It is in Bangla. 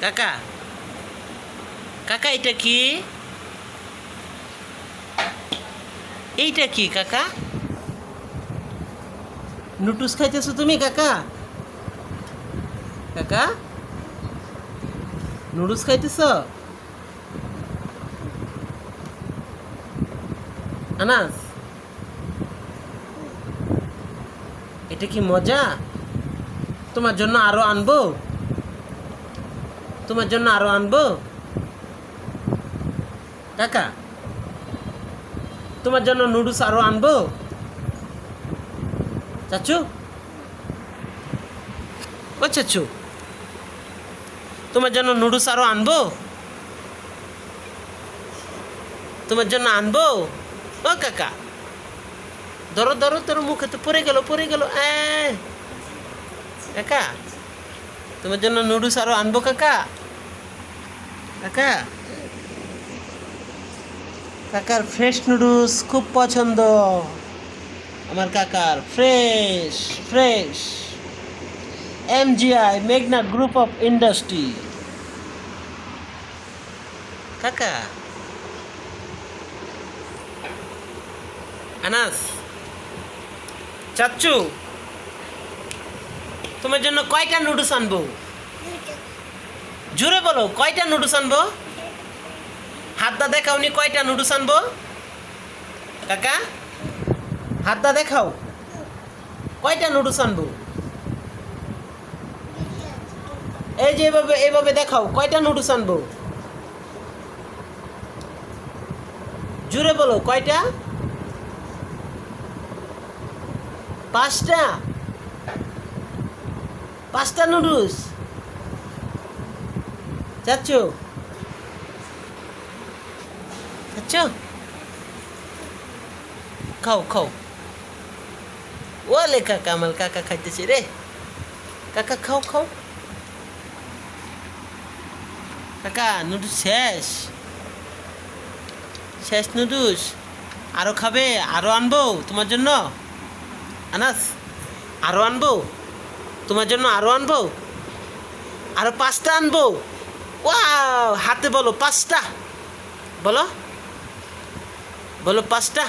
কাকা। কাকা, এটা কি? এইটা কি, কাকা? নুটুস খাইতেছো তুমি, কাকা? কাকা? নুডলস খাইতেছ? আনাস? এটা কি মজা? তোমার জন্য আরও আনব? তোমার জন্য আরও আনব? কাকা, তোমার জন্য নুডলস আরও আনব? চাচু? ও চাচু, তোমার জন্য নুডলস আরও আনব? তোমার জন্য আনব? ও কাকা, ধরো ধরো, তোর মুখে তো পড়ে গেল পড়ে গেল কাকা, তোমার জন্য নুডলস আরও আনব, কাকা? কাকা? কাকার ফ্রেশ নুডলস খুব পছন্দ। আমার কাকার ফ্রেশ ফ্রেশ এমজিআই মেঘনা গ্রুপ অফ ইন্ডাস্ট্রি কাকা? আনাস? চাচ্চু? তোমার জন্য কয়টা নুডলস আনব? জোরে বলো, কয়টা নুডলস আনব? হাতটা দেখাও নি, কয়টা নুডলস আনব? কাকা, হাতটা দেখাও। কয়টা নুডলস আনব? এই যে এভাবে এভাবে দেখাও, কয়টা নুডলস আনব? জুড়ে বলো, কয়টা? পাঁচটা? পাঁচটা নুডলস চাচ্ছ চাচ্ছ খাও খাও। ওলে কাকা, আমার কাকা খাইতেছে রে। কাকা, খাও খাও। কাকা, নুডলস শেষ? শেষ নুডলস? আরও খাবে? আরও আনব তোমার জন্য? আনাস আরও আনব? তোমার জন্য আরও আনব? আরও পাঁচটা আনব? ওয়াও হাতে বলো পাঁচটা। বলো। বলো পাঁচটা।